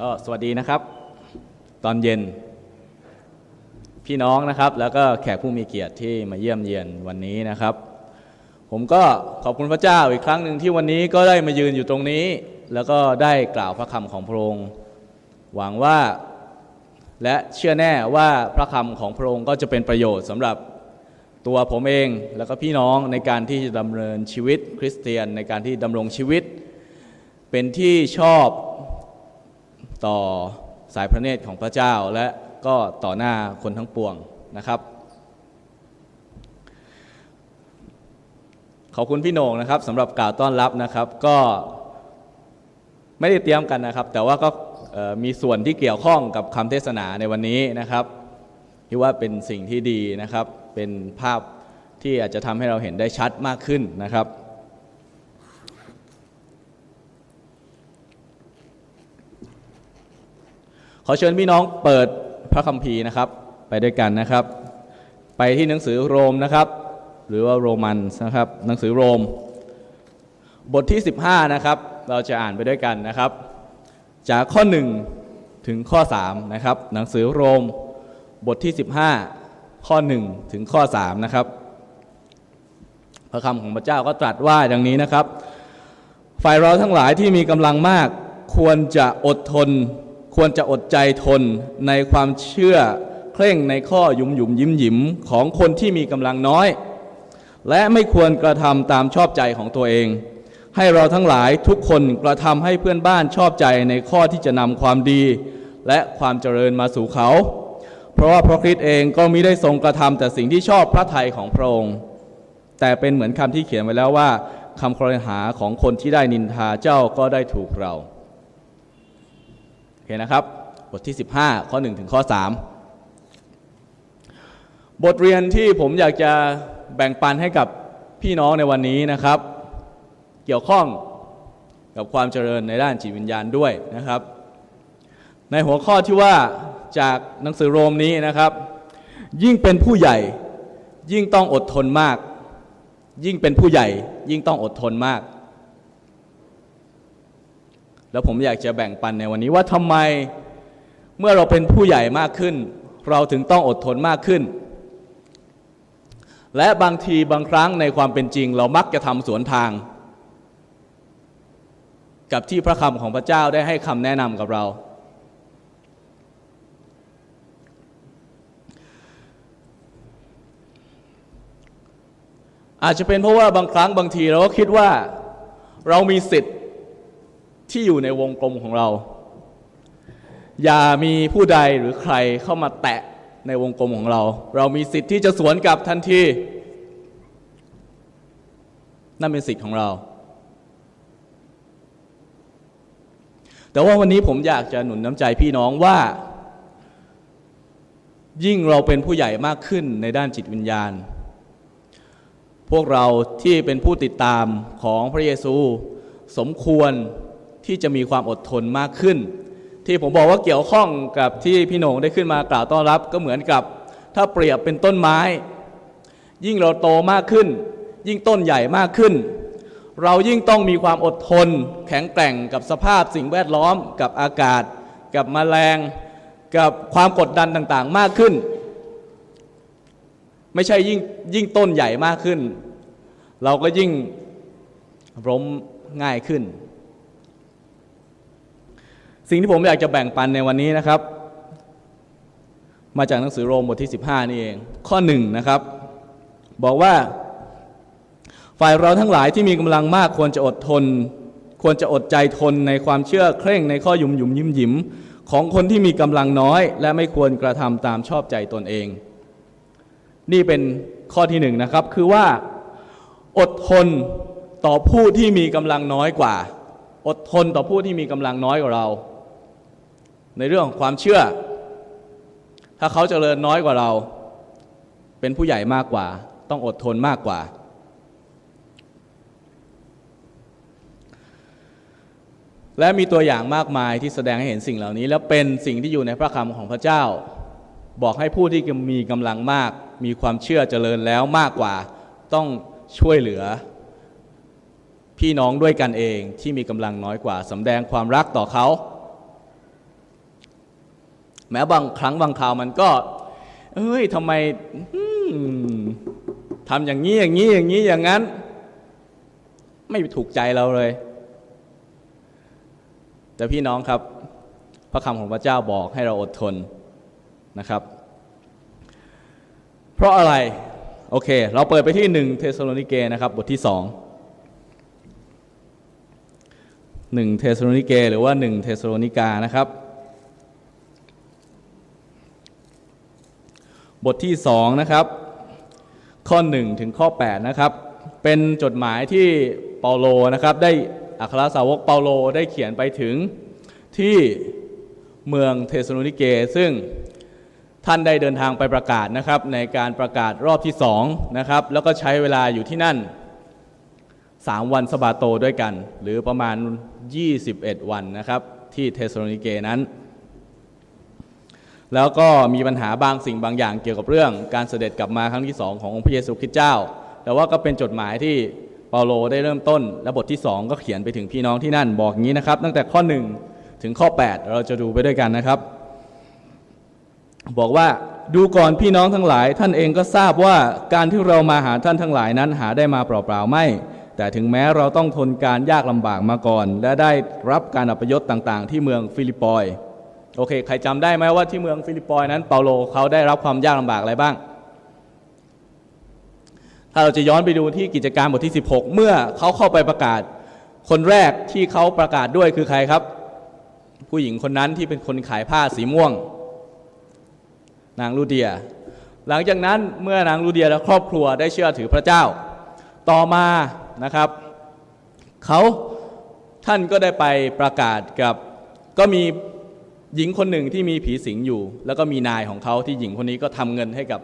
ก็สวัสดีนะครับ ตอนเย็น พี่น้องนะครับ แล้วก็แขกผู้มีเกียรติที่มาเยี่ยมเยียนวันนี้นะครับ ผมก็ขอบคุณพระเจ้าอีกครั้งหนึ่งที่วันนี้ก็ได้มายืนอยู่ตรงนี้ แล้วก็ได้กล่าวพระคำของพระองค์หวังว่าและเชื่อแน่ว่าพระคำของพระองค์ก็จะเป็นประโยชน์สำหรับตัวผมเองแล้วก็พี่น้องในการที่จะดำเนินชีวิตคริสเตียนในการที่ดำรงชีวิต เป็นที่ชอบ ต่อสายพระเนตรของพระเจ้าและก็ต่อหน้าคนทั้งปวงนะครับ ขอบคุณพี่โหน่งนะครับสำหรับกล่าวต้อนรับนะครับ ก็ไม่ได้เตรียมกันนะครับ แต่ว่าก็มีส่วนที่เกี่ยวข้องกับคำเทศนาในวันนี้นะครับที่ว่าเป็นสิ่งที่ดีนะครับ เป็นภาพที่อาจจะทำให้เราเห็นได้ชัดมากขึ้นนะครับ ขอเชิญพี่น้องเปิดพระคัมภีร์นะครับ ไปด้วยกันนะครับ ไปที่หนังสือโรมนะครับ หรือว่าโรมันนะครับ หนังสือโรม บทที่ 15 นะครับ เราจะอ่านไปด้วยกันนะครับ จากข้อ 1 ถึงข้อ3นะครับ หนังสือโรม บทที่ 15 ข้อ 1 ถึงข้อ3นะครับ พระคำของพระเจ้าก็ตรัสว่าอย่างนี้นะครับ ฝ่ายเราทั้งหลายที่มีกำลังมาก ควรจะอดทน ควรจะอดใจทนในความเชื่อเคร่งในข้อยุมยุมยิ้มยิมของคนที่มีกำลังน้อย และไม่ควรกระทำตามชอบใจของตัวเอง ให้เราทั้งหลายทุกคนกระทำให้เพื่อนบ้านชอบใจในข้อที่จะนำความดี และความเจริญมาสู่เขา เพราะว่าพระคริสต์เองก็มิได้ทรงกระทำแต่สิ่งที่ชอบพระทัยของพระองค์ แต่เป็นเหมือนคำที่เขียนไว้แล้วว่าคำครหาของคนที่ได้นินทาเจ้าก็ได้ถูกเรา โอเคนะครับ บทที่ 15 ข้อ 1 ถึงข้อ 3 บทเรียนที่ผมอยากจะแบ่งปันให้กับพี่น้องในวันนี้นะครับ เกี่ยวข้องกับความเจริญในด้านจิตวิญญาณด้วยนะครับ ในหัวข้อที่ว่าจากหนังสือโรมนี้นะครับ ยิ่งเป็นผู้ใหญ่ยิ่งต้องอดทนมาก ยิ่งเป็นผู้ใหญ่ยิ่งต้องอดทนมาก แล้วผมอยากจะแบ่งปันในวันนี้ว่าทำไมเมื่อเราเป็นผู้ใหญ่มากขึ้น เราถึงต้องอดทนมากขึ้น และบางทีบางครั้งในความเป็นจริง เรามักจะทำสวนทาง กับที่พระคำของพระเจ้าได้ให้คำแนะนำกับเรา อาจจะเป็นเพราะว่าบางครั้งบางทีเราก็คิดว่าเรามีสิทธิ์ ที่อยู่ในวงกลมของเรา อย่ามีผู้ใดหรือใครเข้ามาแตะในวงกลมของเรา เรามีสิทธิ์ที่จะสวนกลับทันทีนั่นเป็นสิทธิ์ของเรา แต่ว่าวันนี้ผมอยากจะหนุนน้ำใจพี่น้องว่า ยิ่งเราเป็นผู้ใหญ่มากขึ้นในด้านจิตวิญญาณ พวกเราที่เป็นผู้ติดตามของพระเยซู สมควร ที่จะมีความอดทนมากขึ้น ที่ผมบอกว่าเกี่ยวข้องกับที่พี่โหน่งได้ขึ้นมากล่าวต้อนรับ ก็เหมือนกับถ้าเปรียบเป็นต้นไม้ ยิ่งเราโตมากขึ้น ยิ่งต้นใหญ่มากขึ้น เรายิ่งต้องมีความอดทน แข็งแกร่งกับสภาพสิ่งแวดล้อม กับอากาศ กับแมลง กับความกดดันต่างๆ มากขึ้น ไม่ใช่ยิ่งยิ่งต้นใหญ่มากขึ้น เราก็ยิ่งล้มง่ายขึ้น สิ่งที่ผมอยากจะแบ่งปันในวันนี้นะครับ มาจากหนังสือโรมบทที่ 15 นี่เอง ข้อหนึ่งนะครับ บอกว่า ฝ่ายเราทั้งหลายที่มีกำลังมากควรจะอดทน ควรจะอดใจทนในความเชื่อเคร่งในข้อยุ่มยุ่มยิ้มยิมของคนที่มีกำลังน้อย และไม่ควรกระทำตามชอบใจตนเอง นี่เป็นข้อที่หนึ่งนะครับ คือว่าอดทนต่อผู้ที่มีกำลังน้อยกว่า อดทนต่อผู้ที่มีกำลังน้อยกว่าเรา ในเรื่องของความเชื่อ ถ้าเขาเจริญน้อยกว่าเรา เป็นผู้ใหญ่มากกว่า ต้องอดทนมากกว่า และมีตัวอย่างมากมายที่แสดงให้เห็นสิ่งเหล่านี้ แล้วเป็นสิ่งที่อยู่ในพระคำของพระเจ้า บอกให้ผู้ที่มีกำลังมาก มีความเชื่อเจริญแล้วมากกว่า ต้องช่วยเหลือ พี่น้องด้วยกันเองที่มีกำลังน้อยกว่าสำแดงความรักต่อเขา แม้บางครั้งบางคราวมันก็ เอ้ยทำไมทำอย่างนี้อย่างนี้อย่างนี้อย่างนั้น ไม่ถูกใจเราเลย แต่พี่น้องครับ พระคำของพระเจ้าบอกให้เราอดทนนะครับ เพราะอะไร โอเค เราเปิดไปที่หนึ่งเทสโลนิเกนะครับ บทที่สองหนึ่งเทสโลนิเก หรือว่าหนึ่งเทสโลนิกานะครับ บทที่สองนะครับข้อ 1 ถึงข้อ 8 นะครับ เป็นจดหมายที่เปาโลนะครับ ได้อัครสาวกเปาโลได้เขียนไปถึงที่เมืองเทสโลนิเก ซึ่งท่านได้เดินทางไปประกาศนะครับ ในการประกาศรอบที่2นะครับ แล้วก็ใช้เวลาอยู่ที่นั่น 3 วันสบาโตด้วยกัน หรือประมาณ 21 วันนะครับ ที่เทสโลนิเกนั้น แล้วก็มีปัญหาบางสิ่งบางอย่างเกี่ยวกับเรื่องการเสด็จกลับมาครั้งที่สองขององค์พระเยซูคริสต์เจ้า แต่ว่าก็เป็นจดหมายที่เปาโลได้เริ่มต้น และบทที่สองก็เขียนไปถึงพี่น้องที่นั่นบอกอย่างนี้นะครับ ตั้งแต่ข้อ 1 ถึงข้อ 8 เราจะดูไปด้วยกันนะครับ บอกว่าดูก่อนพี่น้องทั้งหลาย ท่านเองก็ทราบว่าการที่เรามาหาท่านทั้งหลายนั้นหาได้มาเปล่าๆไม่ แต่ถึงแม้เราต้องทนการยากลำบากมาก่อน และได้รับการอัปยศต่างๆ ที่เมืองฟิลิปปอย โอเค ใครจำได้ไหมว่าที่เมืองฟิลิปปอยนั้นเปาโลเขาได้รับความยากลำบากอะไรบ้าง ถ้าเราจะย้อนไปดูที่กิจการบทที่ 16 เมื่อเขาเข้าไปประกาศ คนแรกที่เขาประกาศด้วยคือใครครับ ผู้หญิงคนนั้นที่เป็นคนขายผ้าสีม่วง นางลูเดีย หลังจากนั้นเมื่อนางลูเดียและครอบครัวได้เชื่อถือพระเจ้า ต่อมานะครับเขาท่านก็ได้ไปประกาศกับก็มี หญิงคนหนึ่งที่มีผีสิงอยู่ แล้วก็มีนายของเขาที่หญิงคนนี้ก็ทำเงินให้กับ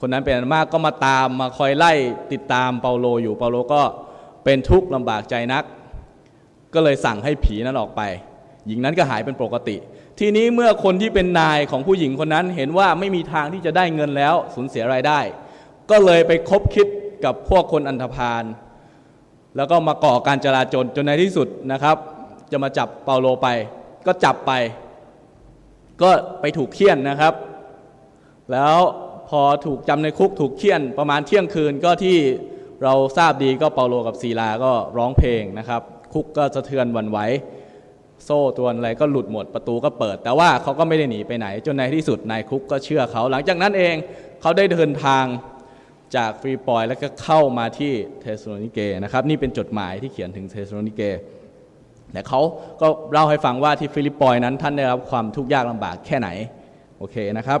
คนนั้นเป็นอันมากก็มาตามมาคอยไล่ติดตามเปาโลอยู่เปาโลก็เป็นทุกข์ลำบากใจนัก ก็เลยสั่งให้ผีนั้นออกไป หญิงนั้นก็หายเป็นปกติ ทีนี้เมื่อคนที่เป็นนายของผู้หญิงคนนั้นเห็นว่าไม่มีทางที่จะได้เงินแล้วสูญเสียรายได้ ก็เลยไปคบคิดกับพวกคนอันธพาลแล้วก็มาก่อการจลาจลจนในที่สุดนะครับ จะมาจับเปาโลไป ก็จับไป ก็ไปถูกเคี่ยนนะครับ แล้วพอถูกจำในคุกถูกเคี่ยนประมาณเที่ยงคืนก็ที่เราทราบดีก็เปาโลกับซีลาก็ร้องเพลงนะครับ คุกก็สะเทือนวันไหวโซ่ตัวอะไรก็หลุดหมดประตูก็เปิด แต่ว่าเขาก็ไม่ได้หนีไปไหน จนในที่สุดนายคุกก็เชื่อเขา หลังจากนั้นเองเขาได้เดินทางจากฟรีปอยแล้วก็เข้ามาที่เทสโลนิเกนะครับ นี่เป็นจดหมายที่เขียนถึงเทสโลนิเก แต่เขาก็เล่าให้ฟังว่าที่ฟิลิปปอยนั้นท่านได้รับความทุกข์ยากลำบากแค่ไหน โอเคนะครับ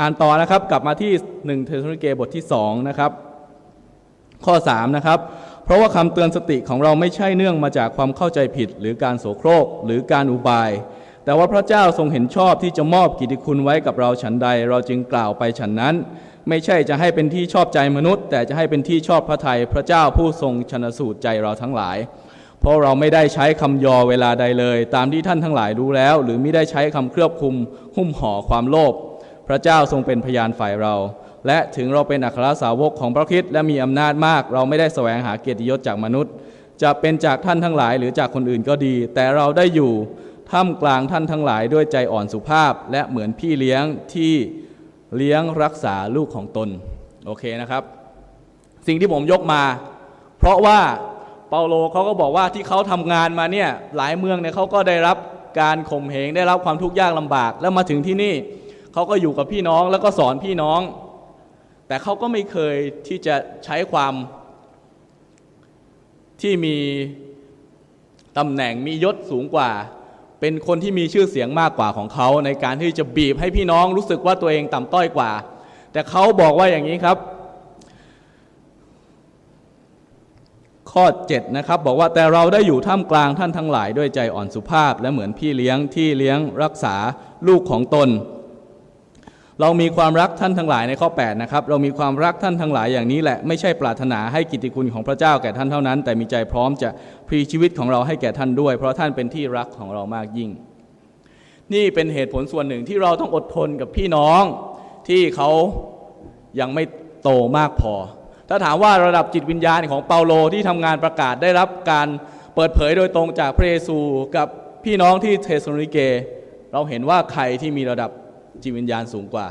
อ่านต่อนะครับกลับมาที่1เทสโลนิเกบทที่2นะครับข้อ3นะครับเพราะว่าคำเตือนสติของเราไม่ใช่เนื่องมาจากความเข้าใจผิด หรือการโสโครกหรือการอุบาย แต่ว่าพระเจ้าทรงเห็นชอบที่จะมอบกิตติคุณไว้กับเราฉันใด เราจึงกล่าวไปฉันนั้น ไม่ใช่จะให้เป็นที่ชอบใจมนุษย์ แต่จะให้เป็นที่ชอบพระทัยพระเจ้าผู้ทรงชนสูตรใจเราทั้งหลาย เพราะเราไม่ได้ใช้คำยอเวลาใดเลย ตามที่ท่านทั้งหลายรู้แล้ว หรือไม่ได้ใช้คำเคลือบคุม หุ้มห่อความโลภพระเจ้าทรงเป็นพยานฝ่ายเรา และถึงเราเป็นอัครสาวกของพระคริสต์และมีอำนาจมาก เราไม่ได้แสวงหาเกียรติยศจากมนุษย์ จะเป็นจากท่านทั้งหลายหรือจากคนอื่นก็ดี แต่เราได้อยู่ท่ามกลางท่านทั้งหลายด้วยใจอ่อนสุภาพ และเหมือนพี่เลี้ยงที่เลี้ยงรักษาลูกของตน โอเคนะครับ สิ่งที่ผมยกมา เพราะว่า เปาโลเขาก็บอกว่าที่เขาทำงานมาเนี่ยหลายเมืองเนี่ยเขาก็ได้รับการข่มเหงได้รับความทุกข์ยากลำบาก แล้วมาถึงที่นี่เขาก็อยู่กับพี่น้องแล้วก็สอนพี่น้อง แต่เขาก็ไม่เคยที่จะใช้ความที่มีตำแหน่งมียศสูงกว่า เป็นคนที่มีชื่อเสียงมากกว่าของเขาในการที่จะบีบให้พี่น้องรู้สึกว่าตัวเองต่ำต้อยกว่า แต่เขาบอกว่าอย่างนี้ครับ ข้อ 7 นะครับ บอกว่าแต่เราได้อยู่ท่ามกลางท่านทั้งหลายด้วยใจอ่อนสุภาพ และเหมือนพี่เลี้ยงที่เลี้ยงรักษาลูกของตน เรามีความรักท่านทั้งหลายในข้อ 8 นะครับ เรามีความรักท่านทั้งหลายอย่างนี้แหละ ไม่ใช่ปรารถนาให้กิตติคุณของพระเจ้าแก่ท่านเท่านั้น แต่มีใจพร้อมจะพรีชีวิตของเราให้แก่ท่านด้วย เพราะท่านเป็นที่รักของเรามากยิ่ง นี่เป็นเหตุผลส่วนหนึ่งที่เราต้องอดทนกับพี่น้องที่เขายังไม่โตมากพอ ถ้าถามว่าระดับจิตวิญญาณของเปาโลที่ทำงานประกาศได้รับการเปิดเผยโดยตรงจากพระเยซูกับพี่น้องที่เทสโลนิเก เราเห็นว่าใครที่มีระดับจิตวิญญาณสูงกว่า